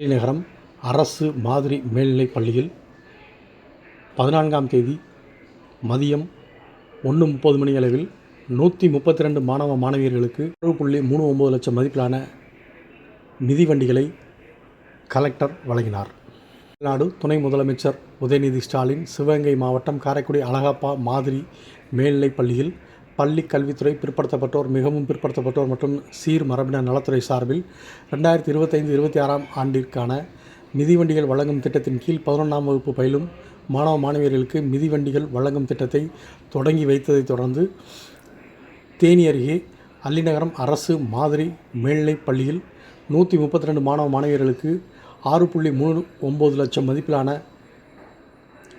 நகரம் அரசு மாதிரி மேல்நிலைப் பள்ளியில் பதினான்காம் தேதி மதியம் ஒன்று முப்பது மணி அளவில் நூற்றி முப்பத்தி ரெண்டு மாணவ மாணவியர்களுக்கு ஒன்று புள்ளி மூணு ஒம்பது லட்சம் மதிப்பிலான மிதிவண்டிகளை கலெக்டர் வழங்கினார். தமிழ்நாடு துணை முதலமைச்சர் உதயநிதி ஸ்டாலின் சிவகங்கை மாவட்டம் காரைக்குடி அழகப்பா மாதிரி மேல்நிலைப் பள்ளியில் பள்ளி கல்வித்துறை பிற்படுத்தப்பட்டோர் மிகவும் பிற்படுத்தப்பட்டோர் மற்றும் சீர் மரபினர் நலத்துறை சார்பில் ரெண்டாயிரத்தி இருபத்தைந்து இருபத்தி ஆறாம் ஆண்டிற்கான மிதிவண்டிகள் வழங்கும் திட்டத்தின் கீழ் பதினொன்றாம் வகுப்பு பயிலும் மாணவ மாணவியர்களுக்கு மிதிவண்டிகள் வழங்கும் திட்டத்தை தொடங்கி வைத்ததைத் தொடர்ந்து தேனி அருகே அல்லிநகரம் அரசு மாதிரி மேல்நிலைப் பள்ளியில் நூற்றி முப்பத்தி ரெண்டு மாணவ மாணவியர்களுக்கு ஆறு புள்ளி மூணு ஒம்பது லட்சம் மதிப்பிலான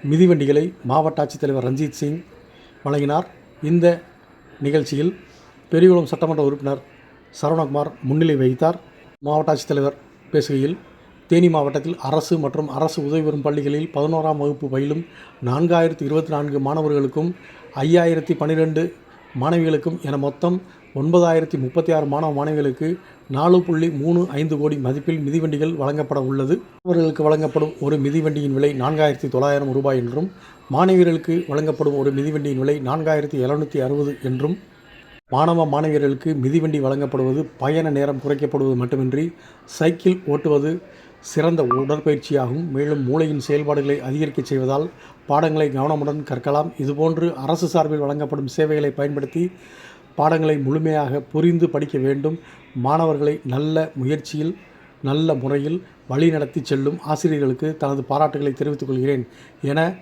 மிதிவண்டிகளை மாவட்ட ஆட்சித்தலைவர் ரஞ்சித் சிங் வழங்கினார். இந்த நிகழ்ச்சியில் பெரியகுளம் சட்டமன்ற உறுப்பினர் சரவணகுமார் முன்னிலை வகித்தார். மாவட்ட ஆட்சித்தலைவர் பேசுகையில் தேனி மாவட்டத்தில் அரசு மற்றும் அரசு உதவி பெறும் பள்ளிகளில் பதினோராம் வகுப்பு பயிலும் நான்காயிரத்தி இருபத்தி நான்கு மாணவர்களுக்கும் ஐயாயிரத்தி பன்னிரெண்டு மாணவிகளுக்கும் என மொத்தம் ஒன்பதாயிரத்தி முப்பத்தி ஆறு மாணவ மாணவிகளுக்கு நாலு புள்ளி மூணு ஐந்து கோடி மதிப்பில் மிதிவண்டிகள் வழங்கப்பட உள்ளது. மாணவர்களுக்கு வழங்கப்படும் ஒரு மிதிவண்டியின் விலை நான்காயிரத்தி தொள்ளாயிரம் ரூபாய் என்றும் மாணவியர்களுக்கு வழங்கப்படும் ஒரு மிதிவண்டியின் விலை நான்காயிரத்தி எழுநூற்றி அறுபது என்றும் மாணவ மாணவியர்களுக்கு மிதிவண்டி வழங்கப்படுவது பயண நேரம் குறைக்கப்படுவது மட்டுமின்றி சைக்கிள் ஓட்டுவது சிறந்த உடற்பயிற்சியாகும் மேலும் மூளையின் செயல்பாடுகளை அதிகரிக்கச் செய்வதால் பாடங்களை கவனமுடன் கற்கலாம். இதுபோன்று அரசு சார்பில் வழங்கப்படும் சேவைகளை பயன்படுத்தி பாடங்களை முழுமையாக புரிந்து படிக்க வேண்டும். மாணவர்களை நல்ல முயற்சியில் நல்ல முறையில் வழிநடத்தி செல்லும் ஆசிரியர்களுக்கு தனது பாராட்டுகளை தெரிவித்துக் கொள்கிறேன் என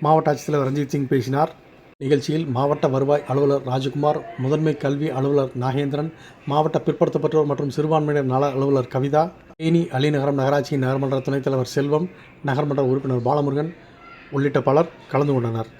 மாவட்ட ஆட்சித்தலைவர் ரஞ்சித் சிங் பேசினார். நிகழ்ச்சியில் மாவட்ட வருவாய் அலுவலர் ராஜகுமார் முதன்மை கல்வி அலுவலர் நாகேந்திரன் மாவட்ட பிற்படுத்தப்பட்டோர் மற்றும் சிறுபான்மையினர் நல அலுவலர் கவிதா தேனி அலிநகரம் நகராட்சியின் நகர்மன்ற துணைத் தலைவர் செல்வம் நகர்மன்ற உறுப்பினர் பாலமுருகன் உள்ளிட்ட பலர் கலந்து கொண்டனர்.